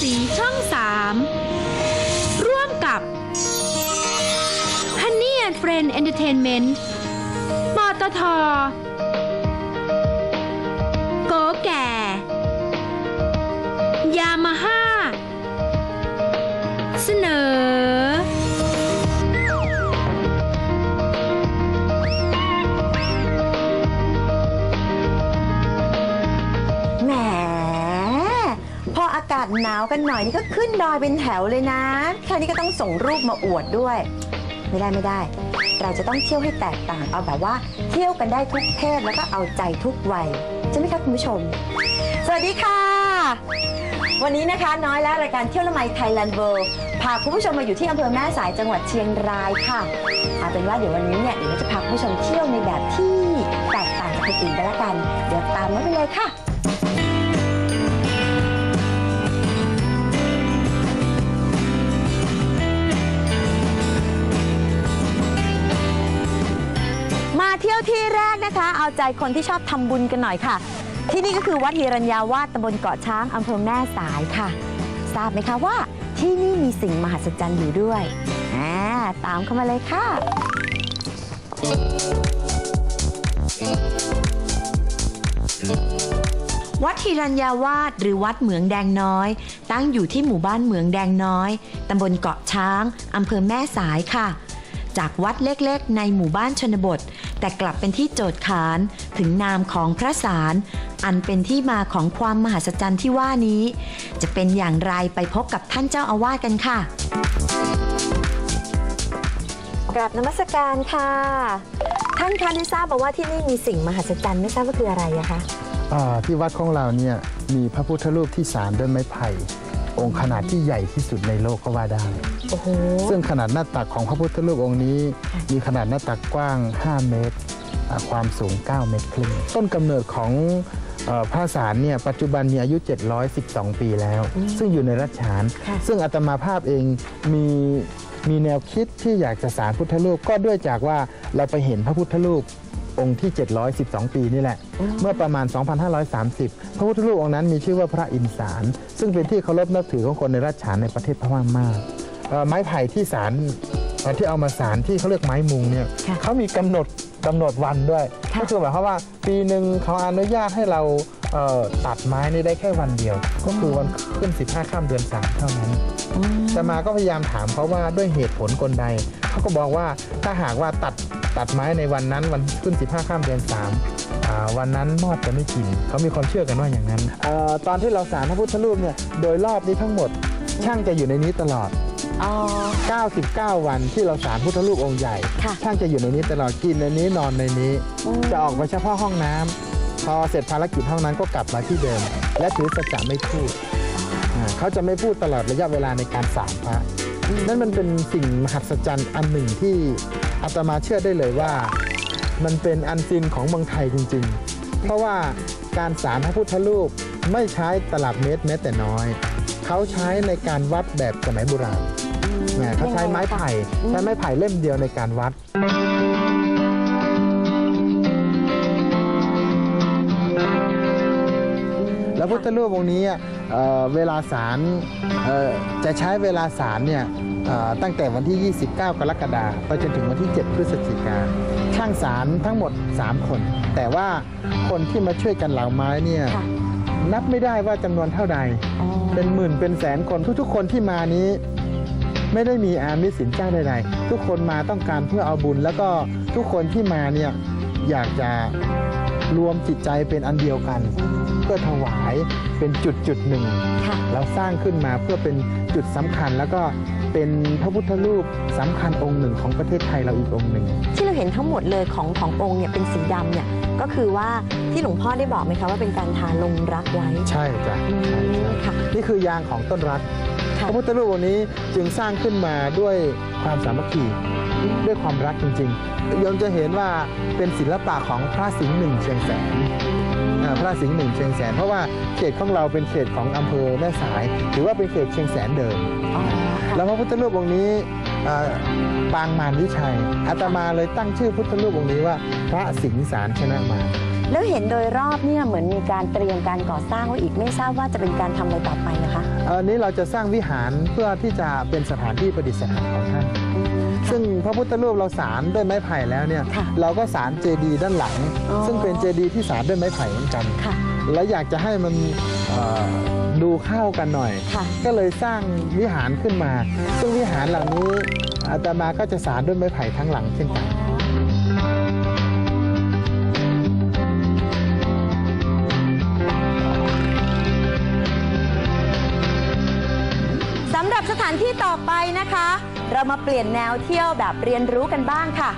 สีช่อง3ร่วมกับ Honey and Friend Entertainment ปตทาศหนาวกันหน่อยนี่ก็ขึ้นดอยเป็นแถวเลยนะ แค่นี้ก็ต้องส่งรูปมาอวดด้วย ไม่ได้ไม่ได้ เราจะต้องเที่ยวให้แตกต่างเอาแบบว่าเที่ยวกันได้ทุกเพศแล้วก็เอาใจทุกวัยใช่ไหมคะคุณผู้ชม สวัสดีค่ะ วันนี้นะคะน้อยและรายการเที่ยวละไมไทยแลนด์เวิลด์พาคุณผู้ชมมาอยู่ที่อำเภอแม่สายจังหวัดเชียงรายค่ะเอาเป็นว่าเดี๋ยววันนี้เนี่ยเดี๋ยวจะพาคุณผู้ชมเที่ยวในแบบที่แตกต่างจากคนอื่นกันละกัน เดี๋ยวตามมาไปเลยค่ะ เที่ยวที่แรกนะคะ เอาใจคนที่ชอบทำบุญกันหน่อยค่ะ ที่นี่ก็คือวัดฮิรัญญาวาสตำบลเกาะช้างอำเภอแม่สายค่ะ ทราบไหมคะว่าที่นี่มีสิ่งมหัศจรรย์อยู่ด้วยอ่าตามเข้ามาเลยค่ะวัดฮิรัญญาวาสหรือวัดเหมืองแดงน้อย ตั้งอยู่ที่หมู่บ้านเหมืองแดงน้อย ตำบลเกาะช้าง อำเภอแม่สายค่ะ จากวัดเล็กๆ ในหมู่บ้านชนบท แต่กลับเป็นที่โจทย์ขานถึงนามของพระสารอันเป็นที่มาของความมหัศจรรย์ที่ว่านี้ จะเป็นอย่างไรไปพบกับท่านเจ้าอาวาสกันค่ะกราบนมัสการค่ะ ท่านคะได้ทราบมาว่าที่นี่มีสิ่งมหัศจรรย์ไม่ทราบว่าคืออะไรอะคะอ่าที่วัดของเราเนี่ยมีพระพุทธรูปที่สารด้วยไม้ไผ่ องค์ขนาดที่ใหญ่ที่สุดในโลกก็ว่าได้ โอ้โห ซึ่งขนาดหน้าตักของพระพุทธรูปองค์นี้ มีขนาดหน้าตักกว้าง 5 เมตรอ่าความสูง 9 เมตรครึ่ง ต้นกำเนิดของเอ่อพระสารเนี่ยปัจจุบันมีอายุ 712 ปีแล้ว ซึ่งอยู่ในรัชฉานค่ะซึ่งอาตมาภาพเองมีมีแนวคิดที่อยากจะสารพุทธรูปก็ด้วยจากว่าเราไปเห็นพระพุทธรูป องค์ที่ 712 ปีนี่แหละ เมื่อประมาณ 2,530 พระพุทธรูปองค์นั้นมีชื่อว่าพระอินสาร ซึ่งเป็นที่เคารพนับถือของคนในราชฉานในประเทศพม่ามากเอ่อไม้ไผ่ที่สารเอ่อที่เอามาสารที่เขาเรียกไม้มุงเนี่ยค่ะเขามีกำหนดกำหนดวันด้วยค่ะก็คือหมายความว่าปีหนึ่งเขาอนุญาตให้เราเอ่อตัดไม้นี่ได้แค่วันเดียว ก็คือวันขึ้น 15ข้ามเดือน3เท่านั้นแต่มาก็พยายามถามเขาว่าด้วยเหตุผลกลใดเขาก็บอกว่าถ้าหากว่าตัด ตัดไม้ในวันนั้นวันขึ้น 15 ข้ามเดือน3อ่าวันนั้นมอดจะไม่กินเขามีความเชื่อกันว่าอย่างนั้นเออตอนที่เราสารพระพุทธรูปเนี่ยโดยรอบนี้ทั้งหมดช่างจะอยู่ในนี้ตลอดอ๋อ99 วันที่เราสารพุทธรูปองค์ใหญ่ค่ะช่างจะอยู่ในนี้ตลอดกินในนี้นอนในนี้อืมจะออกไปเฉพาะห้องน้ำพอเสร็จภารกิจห้องนั้นก็กลับมาที่เดิม และถือสัจจะไม่พูดอ่าเขาจะไม่พูดตลอดระยะเวลาในการสารพระ นั่นมันเป็นสิ่งมหัศจรรย์อันหนึ่งที่อาตมาเชื่อได้เลยว่า มันเป็นอันซินของเมืองไทยจริง ๆ เพราะว่าการสารพระพุทธรูปไม่ใช้ตลับเมตรแม้แต่น้อย เขาใช้ในการวัดแบบสมัยโบราณเขาใช้ไม้ไผ่ใช้ไม้ไผ่เล่มเดียวในการวัด แล้วพุทธรูปองค์นี้อะเอ่อเวลาสารเอ่อจะใช้เวลาสารเนี่ยเอ่อตั้งแต่วันที่ 29 กรกฎาคมไปจนถึงวันที่ 7 พฤศจิกาช่างสารทั้งหมด 3 คน แต่ว่าคนที่มาช่วยกันเหลาไม้เนี่ยค่ะนับไม่ได้ว่าจำนวนเท่าใดอ๋อเป็นหมื่นเป็นแสนคนทุกๆ คนที่มานี้ไม่ได้มีอามิสสินจ้างใดๆ ทุกคนมาต้องการเพื่อเอาบุญ แล้วก็ทุกคนที่มาเนี่ยอยากจะรวมจิตใจเป็นอันเดียวกันเพื่อถวายเป็นจุดจุดๆหนึ่ง ค่ะ เราสร้างขึ้นมาเพื่อเป็นจุดสำคัญ แล้วก็เป็นพระพุทธรูปสำคัญองค์หนึ่งของประเทศไทยเราอีกองค์หนึ่ง ที่เราเห็นทั้งหมดเลยของขององค์เนี่ยเป็นสีดำเนี่ยก็คือว่าที่หลวงพ่อได้บอกไหมคะว่าเป็นการทาลงรักไว้ใช่จ้ะอืใช่มใช่ค่ะ นี่คือยางของต้นรัก พค่ะ ระพุทธรูปองค์นี้จึงสร้างขึ้นมาด้วยความสามัคคีด้วยความรักจริงๆโยมจะเห็นว่าเป็นศิลปะของพระสิงห์หนึ่งเชียงแสนอ่า พระสิงห์หนึ่งเชียงแสน เพราะว่าเขตของเราเป็นเขตของอำเภอแม่สายถือว่าเป็นเขตเชียงแสนเดิมอ๋อค่ะแล้วพระพุทธรูปองค์นี้อ่าปางมารวิชัยอาตมาเลยตั้งชื่อพุทธรูปองค์นี้ว่า พระสิงห์สารชนะมาร แล้วเห็นโดยรอบเนี่ยเหมือนมีการเตรียมการก่อสร้างไว้อีกไม่ทราบว่าจะเป็นการทำอะไรต่อไปนะคะอันนี้เราจะสร้างวิหารเพื่อที่จะเป็นสถานที่ประดิษฐานของท่าน ซึ่งพระพุทธรูปเราสารด้วยไม้ไผ่แล้วเนี่ย ค่ะเราก็สารเจดีย์ด้านหลัง อ๋อ ซึ่งเป็นเจดีย์ที่สารด้วยไม้ไผ่เหมือนกัน ค่ะ แล้วอยากจะให้มันเอ่อดูเข้ากันหน่อย ค่ะ ก็เลยสร้างวิหารขึ้นมา ซึ่งวิหารหลังนี้อาตมาก็จะสารด้วยไม้ไผ่ทั้งหลังเช่นกันานที่ต่อไปนะคะ เรามาเปลี่ยนแนวเที่ยวแบบเรียนรู้กันบ้างค่ะ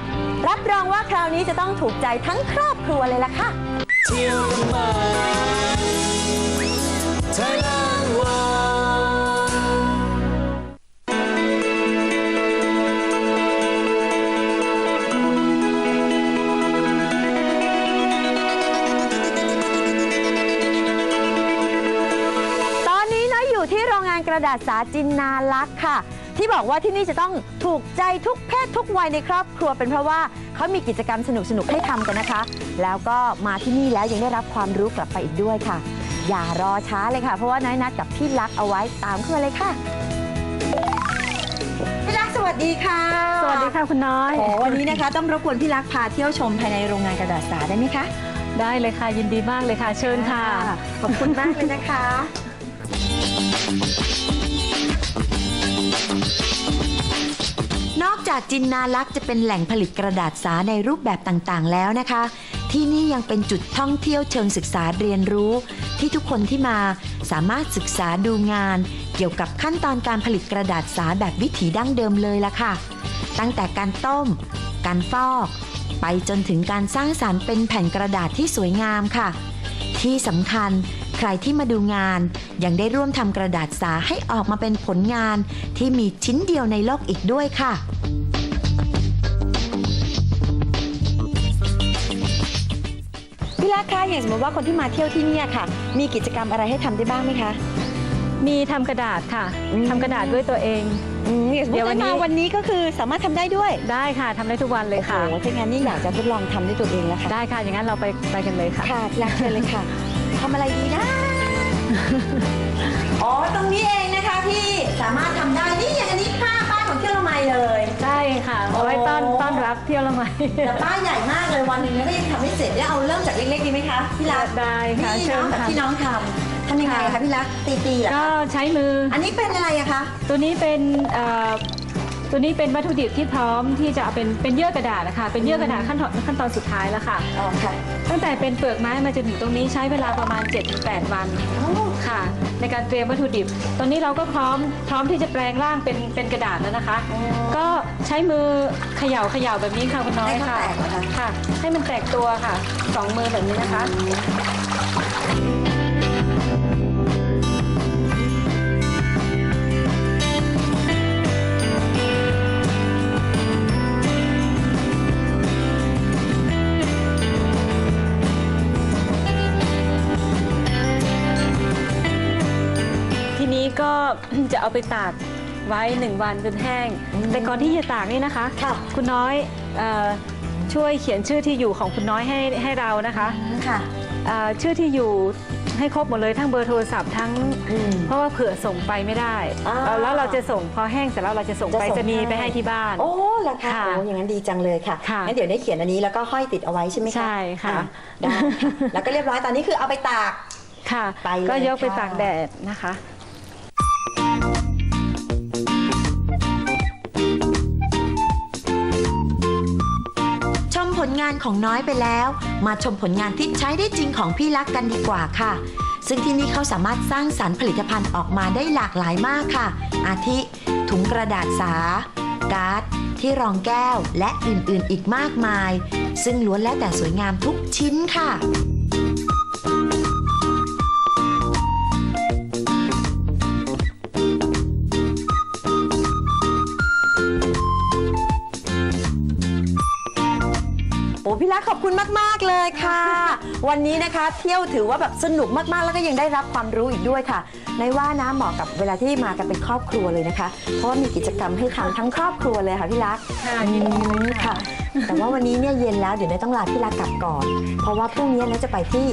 รับรองว่าคราวนี้จะต้องถูกใจทั้งครอบครัวเลยล่ะค่ะ เที่ยวมาไทยแลนด์ รงงานกระดาษสาจินนาลักษณ์ค่ะ ที่บอกว่าที่นี่จะต้องถูกใจทุกเพศทุกวัยในครอบครัวเป็นเพราะว่าเขามีกิจกรรมสนุกๆให้ทำกันนะคะ แล้วก็มาที่นี่แล้วยังได้รับความรู้กลับไปอีกด้วยค่ะ อย่ารอช้าเลยค่ะ เพราะว่าน้อยนัดกับพี่ลักษณ์เอาไว้ตามเข้ามาเลยค่ะพี่ลักษณ์สวัสดีค่ะ สวัสดีค่ะคุณน้อยโอ้วันนี้นะคะ ต้องรบกวนพี่ลักษณ์พาเที่ยวชมภายในโรงงานกระดาษสาได้ไหมคะได้เลยค่ะยินดีมากเลยค่ะ เชิญค่ะ ขอบคุณมากเลยนะคะ นอกจากจินนาลักษ์จะเป็นแหล่งผลิตกระดาษสาในรูปแบบต่างๆ แล้วนะคะ ที่นี่ยังเป็นจุดท่องเที่ยวเชิงศึกษาเรียนรู้ ที่ทุกคนที่มาสามารถศึกษาดูงาน เกี่ยวกับขั้นตอนการผลิตกระดาษสาแบบวิถีดั้งเดิมเลยละค่ะ ตั้งแต่การต้ม การฟอก ไปจนถึงการสร้างสารรค์เป็นแผ่นกระดาษที่สวยงามค่ะ ที่สำคัญ รที่มาดูงาน ยังได้ร่วมทำกระดาษสาให้ออกมาเป็นผลงาน ที่มีชิ้นเดียวในโลกอีกด้วยค่ะพี่ลักษณ์คะอย่างสมมติว่าคนที่มาเที่ยวที่เนี่ยค่ะ มีกิจกรรมอะไรให้ทำได้บ้างไหมคะ มีทำกระดาษค่ะอืม ทำกระดาษด้วยตัวเอง อืมอย่างสมมเดี๋ยวติวันนี้ มาวันนี้ก็คือสามารถทำได้ด้วยได้ค่ะทำได้ทุกวันเลยค่ะ โอ้โหถ้างั้นนี่อยากจะทดลองทำด้วยตัวเองแล้วค่ะได้ค่ะอย่างนั้นเราไปไปกันเลยค่ะค่ะพี่รักเชิญเลยค่ะ ทำอะไรดีนะ อ๋อ ตรงนี้เองนะคะพี่สามารถทำได้ นี่อย่างอันนี้ป้าป้ายของเที่ยวละไมเลยได้ค่ะเอาไว้ต้อนโอ้ต้อนรับเที่ยวละไมแต่ป้ายใหญ่มากเลยวันหนึ่งก็ยังทำไม่เสร็จได้เอาเริ่มจากเล็กๆดีไหมคะพี่รักได้ค่ะนี่เชิญเนาะแบบค่ะ ที่น้องทำทำยังไงคะพี่รักตีตีๆเหรอก็คะใช้มืออันนี้เป็นอะไรอะคะ ตัวนี้เป็นเอ่อ ตัวนี้เป็นวัตถุดิบที่พร้อมที่จะเอาเป็นเป็นเยื่อกระดาษนะคะเป็นเยื่อกระดาษขั้นตอนขั้นตอนสุดท้ายแล้วค่ะ อ๋อค่ะตั้งแต่เป็นเปลือกไม้มาจนถึงตรงนี้ใช้เวลาประมาณ 7-8 วันโอ้ค่ะ ในการเตรียมวัตถุดิบ ตอนนี้เราก็พร้อมพร้อมที่จะแปลงร่างเป็นเป็นกระดาษแล้วนะคะ ก็ใช้มือเขย่าเขย่าแบบนี้ค่ะคุณน้อยให้เขาค่ะแตกเหรอคะค่ะให้มันแตกตัวค่ะสองมือแบบนี้นะคะ ก็ จะเอาไปตากไว้หนึ่งวันจนแห้ง แต่ก่อนที่จะตากนี่นะคะค่ะ คุณน้อยเอ่อช่วยเขียนชื่อที่อยู่ของคุณน้อยให้ให้เรานะคะค่ะ เอ่อชื่อที่อยู่ให้ครบหมดเลยทั้งเบอร์โทรศัพท์ทั้ง อืมเพราะว่าเผื่อส่งไปไม่ได้อ่าเอ่อแล้วเราจะส่งพอแห้งเสร็จแล้วเราจะส่งจะไปส่งจะนีย์ให้ ไปให้ที่บ้าน โอ้เหรอคะค่ะโอ้อย่างนั้นดีจังเลยค่ะค่ะงั้นเดี๋ยวได้เขียนอันนี้แล้วก็ห้อยติดเอาไว้ใช่ไหมคะใช่ค่ะ อ่ได้ค่ะแล้วก็เรียบร้อยตอนนี้คือเอาไปตาก ค่ะ ไปเลยก็ยกไปค่ะ ตากแดดนะคะ งานของน้อยไปแล้ว มาชมผลงานที่ใช้ได้จริงของพี่ลักกันดีกว่าค่ะ ซึ่งที่นี่เขาสามารถสร้างสรรค์ผลิตภัณฑ์ออกมาได้หลากหลายมากค่ะ อาทิ ถุงกระดาษสา การ์ด ที่รองแก้ว และอื่นๆ อีกมากมาย ซึ่งล้วนแล้วแต่สวยงามทุกชิ้นค่ะ โอ้พี่รักขอบคุณมาก ๆ เลยค่ะ วันนี้นะคะเที่ยวถือว่าแบบสนุกมากๆ แล้วก็ยังได้รับความรู้อีกด้วยค่ะในว่านะเหมาะกับเวลาที่มากันเป็นครอบครัวเลยนะคะ เพราะว่ามีกิจกรรมให้ทำทั้งครอบครัวเลยค่ะพี่รักค่ะยินดีเลยค่ะ แต่ว่าวันนี้เนี่ยเย็นแล้วเดี๋ยวเนยต้องลาพี่รักกลับก่อน เพราะว่าพรุ่งนี้เนยจะไปที่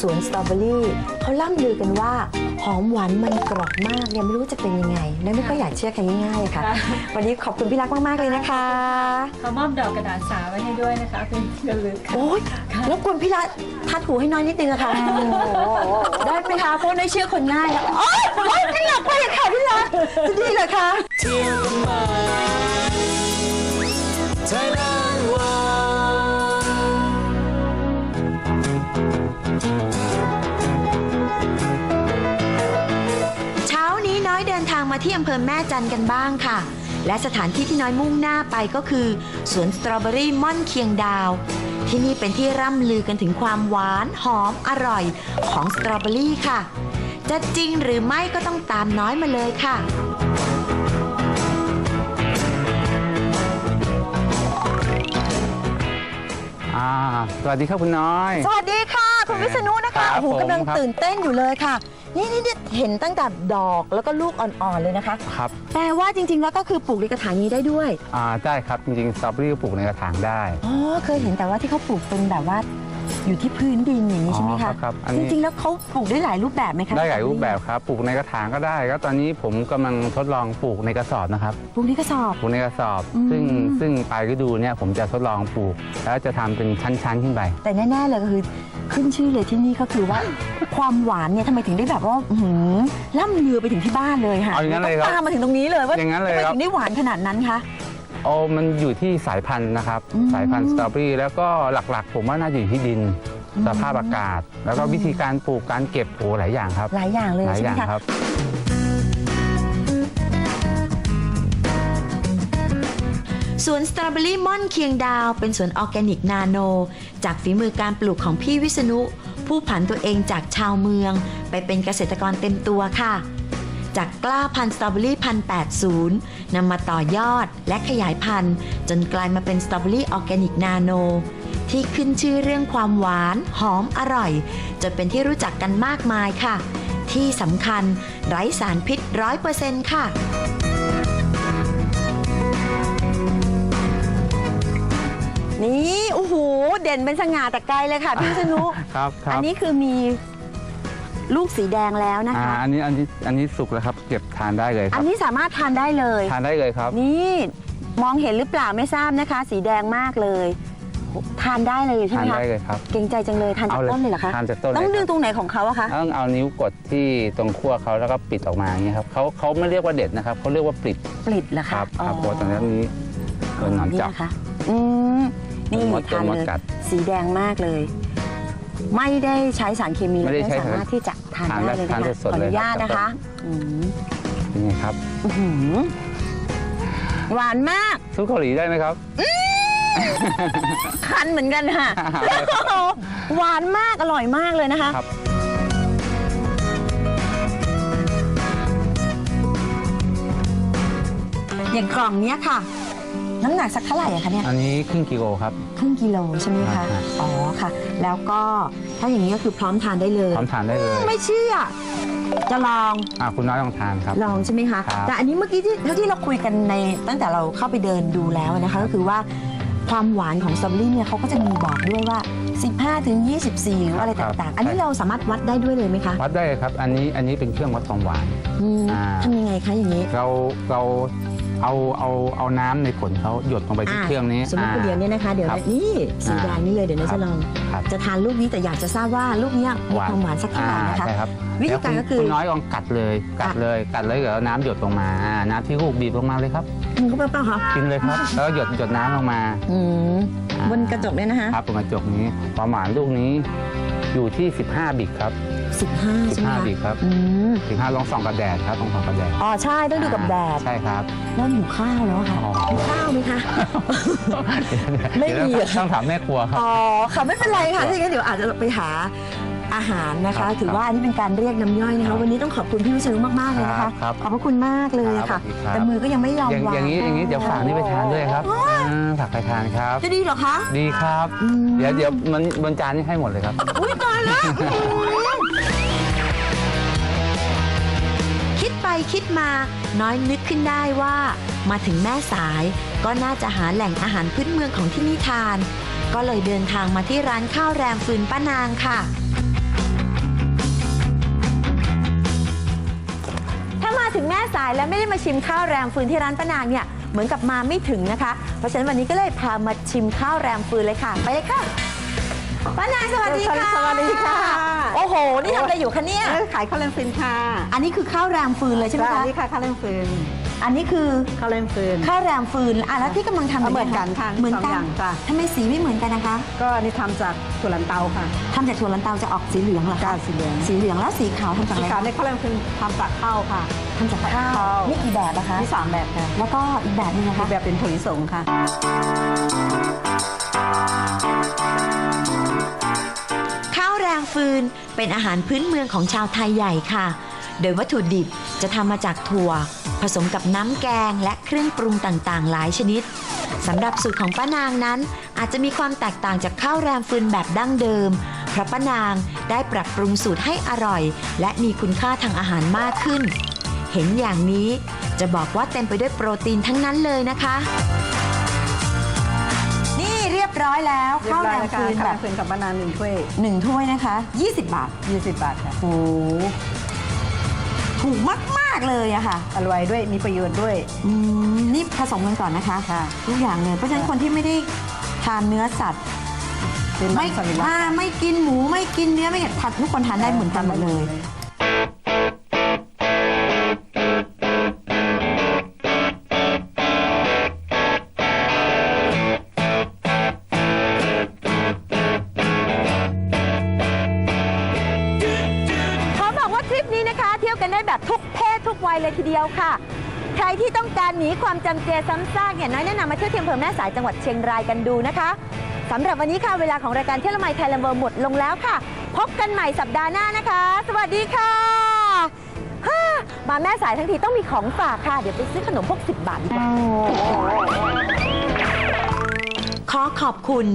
สวนสตรอเบอรี่เขาล่ำลือกันว่า หอมหวานมันกรอบมากเนี่ยไม่รู้ว่าจะเป็นยังไงเนยไม่ก็อยากเชื่อใครง่ายๆค่ะค่ะ วันนี้ขอบคุณพี่รักมากๆเลยนะคะเขามอบดอกกระดาษสาไว้ให้ด้วยนะคะเป็นที่ระลึกค่ะโอ๊ยแล้วกวนพี่รักทัดหูให้น้อยนิดนึงอะค่ะได้ไหมคะเพราะเนยเชื่อคนง่ายอะโอ๊ยโอ๊ยพี่รักไปเลยค่ะพี่รักจะดีเหรอคะเที่ยวกันมาไทยแลน อำเภอแม่จันทร์กันบ้างค่ะ และสถานที่ที่น้อยมุ่งหน้าไปก็คือ สวนสตรอเบอรี่ม่อนเคียงดาว ที่นี่เป็นที่ร่ำลือกันถึงความหวานหอมอร่อยของสตรอเบอรี่ค่ะ จะจริงหรือไม่ก็ต้องตามน้อยมาเลยค่ะอ่าสวัสดีครับคุณน้อย สวัสดี ค่ะคุณวิษณุนะคะครับโอ้โหผมกำลังครับตื่นเต้นอยู่เลยค่ะ นี่นี่นี่เห็นตั้งแต่ดอกแล้วก็ลูกอ่อนๆเลยนะคะครับแปลว่าจริง ๆ แล้วก็คือปลูกในกระถางนี้ได้ด้วยอ่าได้ครับจริงๆสตรอเบอรี่ก็ปลูกในกระถางได้อ๋อเคยเห็นแต่ว่าที่เขาปลูกเป็นแบบว่า อยู่ที่พื้นดินอย่างนี้ใช่ไหมอ๋อครัคะบครับอันจนี้ริงๆแล้วเขาปลูกได้หลายรูปแบบไหมคะได้หลายรูปแบบครับ ปลูกในกระถางก็ได้ก็ตอนนี้ผมกำลังทดลองปลูกในกระสอบนะครับ ปลูกในกระสอบ ปลูกในกระสอบ อืม ซึ่งซึ่งปลายฤดูเนี่ยผมจะทดลองปลูก แล้วจะทำเป็นชั้น ๆ ขึ้นไป แต่แน่ๆเลยก็คือขึ้นชื่อเลยที่นี่ก็คือว่า ความหวานเนี่ยทำไมถึงได้แบบว่าอื้อหือล่ำลือไปถึงที่บ้านเลยค่ะเอาอย่างนั้นเลยครับต้องตามมาถึงตรงนี้เลยว่าอย่างนั้นเลยทำไมครับ ถึงได้หวานขนาดนั้นคะ โอ้มันอยู่ที่สายพันธุ์นะครับอืมสายพันธุ์สตรอเบอรี่แล้วก็หลักๆ ผมว่าน่าจะอยู่ที่ดินสภาพอากาศ แล้วก็วิธีการปลูกการเก็บโอ้หลายอย่างครับ หลายอย่างเลยหลายใช่อไหมย่างคะครับ สวนสตรอเบอรี่ม่อนเคียงดาว เป็นสวนออร์แกนิกนาโน จากฝีมือการปลูกของพี่วิษณุ ผู้ผันตัวเองจากชาวเมือง ไปเป็นเกษตรกรเต็มตัวค่ะ จากกล้าพันธุ์สตรอเบอรี่พันแปดศูนย์นำมาต่อยอดและขยายพันธุ์ จนกลายมาเป็นสตรอเบอรี่ออร์แกนิกนาโน ที่ขึ้นชื่อเรื่องความหวาน หอมอร่อย จนเป็นที่รู้จักกันมากมายค่ะ ที่สำคัญไร้สารพิษร้อยเปอร์เซ็นต์ค่ะนี่โอ้โหเด่นเป็นสง่าแต่ไกลเลยค่ะพี่วิษณุครับครัอับนนี้คือมี ลูกสีแดงแล้วนะอ่าคะ อันนี้อันนี้อันนี้สุกแล้วครับ เก็บทานได้เลยคอัรันบ นี้สามารถทานได้เลย ทานได้เลยครับ นี่มองเห็นหรือเปล่าไม่ทราบนะคะ สีแดงมากเลย ทานได้เลยใช่ไหทามนคะได้เลยครับ เกรงใจจังเลยทานจากเอาเลยต้นเลยเหรอคะทานจากต้นเลยต้องดึงครับตรงไหนของเขาอะคะต้องเอานิ้วกดที่ตรงขั้วเขาแล้วก็ปิดออกมาอย่างนี้ยครับเขาเขาไม่เรียกว่าเด็ดนะครับเขาเรียกว่าปลิดปลิดเหรอคคะรับอ๋อครับเพราะตอนนี้โดนหนอนนี่จับ นะคะอืมนี่โดนมดทานโดนมดเลยกัด สีแดงมากเลย ไม่ได้ใช้สารเคมีไม่ได้และใช้สามารถที่จะทานทานได้ได้เลยนะทานคะสดๆขออเลยนุญาตครับ นะคะอืมเป็นไงครับอื้อหือหวานมาก สู้เกาหลีได้ไหมครับ คันเหมือนกันค่ะ หวานมาก อร่อยมากเลยนะคะ ครับ อย่างกล่องเนี้ยค่ะ น้ำหนักสักเท่าไหร่อะคะเนี่ยอันนี้ครึ่งกิโลครับ ครึ่งกิโลใช่ไหมครัคะบอ๋อค่ะ แล้วก็ถ้าอย่างนี้ก็คือพร้อมทานได้เลย พร้อมทานได้เลยไม่เชื่อ จะลองอ่าคุณน้อยลองทานครับ ลองใช่ไหมคะครับแต่อันนี้เมื่อกี้ที่ที่เราคุยกันในตั้งแต่เราเข้าไปเดินดูแล้วนะคะ ก็คือว่าความหวานของสตรอเบอรี่เนี่ยเขาก็จะมีบอกด้วยว่า 15ถึง24 หรืออะไรต่างๆ อันนี้เราสามารถวัดได้ด้วยเลยไหมคะวัดได้เลยครับ อันนี้อันนี้เป็นเครื่องวัดความหวาน อืมอ่า ทำยังไงคะอย่างนี้ เราเรา เอาเอาเอาน้ำในผลเขาหยดลงไปที่เครื่องนี้สมมติคุณเดียวเนี่ยนะคะ เดี๋ยวครับ นี่สีแดงนี่เลยเดี๋ยวครัเราบจะลอง ครับจะทานลูกนี้แต่อยากจะทราบว่าลูกเนี้ยมีความหวานสักเท่าไหร่นะคะ อ่าใช่ครับวิธีการก็คือเดี๋ยวณณน้อยลองกัดเลยกัดเลยกัดเลยเดี๋ยวน้ำหยดลงมาอ่าน้ำที่ลูกบีบลงมาเลยครับกินเข้าไปเปล่าคะกินเลยครับ แล้วหยดหยดน้ำลงมาอืมอ่าบนกระจกเนี่ยนะคะ ครับบนกระจกนี้ความหวานลูกนี้อยู่ที่ 15 บิกครับ 15ใช่ไหมคะ15บิกครับอืม15ลองส่องกับแดดครับลองส่องกับแดดอ๋อใช่ต้องดูกับแดดใช่ครับเริ่มหิวข้าวแล้วค่ะอ๋อ หิวข้าวไหมคะ ไม่มีเดี๋ยวเหรอต้องถามแม่ครัวครับ อ๋อค่ะไม่เป็นไรค่ะถ้าอย่างนั้นเดี๋ยวอาจจะไปหา อาหารนะครัคะ บถือว่าอันนี้เป็นการเรียกน้ำย่อยนะครัคะ บวันนี้ต้องขอบคุณพี่วิษณุมากๆเลยนะครัคะบครับขอบพระคุณมากเลยครัค่ะบสวัสดีครับ แต่มือก็ยังไม่ยอมอย่างวางอย่างนี้อย่างนี้เดี๋ยวฝากนี่ไปทานด้วยครับอ่าฝากไปทานครับ จะดีเหรอคะ ดีครับอืมเดี๋ยวเดี๋ยวมันบนจานนี่ให้หมดเลยครับ อุ้ยตายแล้ว คิดไปคิดมา น้อยนึกขึ้นได้ว่า มาถึงแม่สาย ก็น่าจะหาแหล่งอาหารพื้นเมืองของที่นี่ทาน ก็เลยเดินทางมาที่ร้านข้าวแรมฟืนป้านางค่ะ ถ้ามาถึงแม่สายแล้วไม่ได้มาชิมข้าวแรมฟืนที่ร้านป้านางเนี่ยเหมือนกับมาไม่ถึงนะคะ เพราะฉะนั้นวันนี้ก็เลยพามาชิมข้าวแรมฟืนเลยค่ะ ไปเลยค่ะป้านางสวัสดีค่ะสวัสดีค่ะ โอ้โห นี่ทำอะไรอยู่คะเนี่ยเอ้ยขายข้าวแรงฟืนค่ะ อันนี้คือข้าวแรมฟืนเลยใช่ไหมจ้ะคะอันนี้ค่ะข้าวแรงฟืน อันนี้คือข้าวแรงฟืน ข้าวแรมฟืนอะแล้วที่กำลังทำยู่เหมือนกันค่ะเหมือนสองกัอนย่างจ้ะทำไมสีไม่เหมือนกันนะคะก็อันนี้ทำจากถั่วลันเตาค่ะทำจากถั่วลันเตาจะออกสีเหลืองเหรอก้าคะสีเหลืองสีเหลืองแล้วสีขาวทำจากอะไรการคะในข้าวแรงฟืนทำจากข้าวค่ะทำจากข้าวข้าวนี่กี่แบบนะคะ มีสามแบบค่ะแล้วก็อีกแบบหนึงนะคะอีกแบบเป็นถั่วลิสงค่ะ ข้าวแรงฟืนเป็นอาหารพื้นเมืองของชาวไทยใหญ่ค่ะ โดยวัตถุดิบจะทำมาจากถั่ว ผสมกับน้ำแกงและเครื่องปรุงต่างๆ หลายชนิดสำหรับสูตรของป้านางนั้น อาจจะมีความแตกต่างจากข้าวแรมฟืนแบบดั้งเดิม เพราะป้านางได้ปรับปรุงสูตรให้อร่อย และมีคุณค่าทางอาหารมากขึ้น เห็นอย่างนี้จะบอกว่าเต็มไปด้วยโปรตีนทั้งนั้นเลยนะคะ นี่เรียบร้อยแล้วเรียบข้าวร้แรอยมแล้วค่ะฟืนข้าวแบแรบงฟืนกับมะนาวหนึ่งถ้วยหนึ่งถ้วยนะคะ 20 บาท 20 บาทค่ะ โอ้ ถูกมาก ๆ เลยอะค่ะ อร่อยด้วยมีประโยชน์ด้วย อืมนี่ผสมกันก่อนนะคะค่ะทุกอย่างเลยเพราะฉะนั้นคนที่ไม่ได้ทานเนื้อสัตว์เป็นมัไม่นสวิรัติ อ่าไม่กินหมูไม่กินเนื้อไม่กินผัดทุกคนทานได้เหมือนกันหมดเลยข ที่ต้องการหนีความจำเจซ้ำซากเนี่ยน้อยแนะนำมาเที่ยวที่อำเภอแม่สายจังหวัดเชียงรายกันดูนะคะสำหรับวันนี้ค่ะเวลาของรายการเที่ยวละไมไทยแลนด์เวิร์หมดลงแล้วค่ะ พบกันใหม่สัปดาห์หน้านะคะ สวัสดีค่ะมาแม่สายทั้งทีต้องมีของฝากค่ะ เดี๋ยวไปซื้อขนมพวก 10 บาทดีกว่าขอขอบคุณ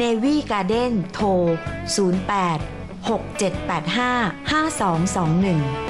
Navy Garden โทร 08 6785 5221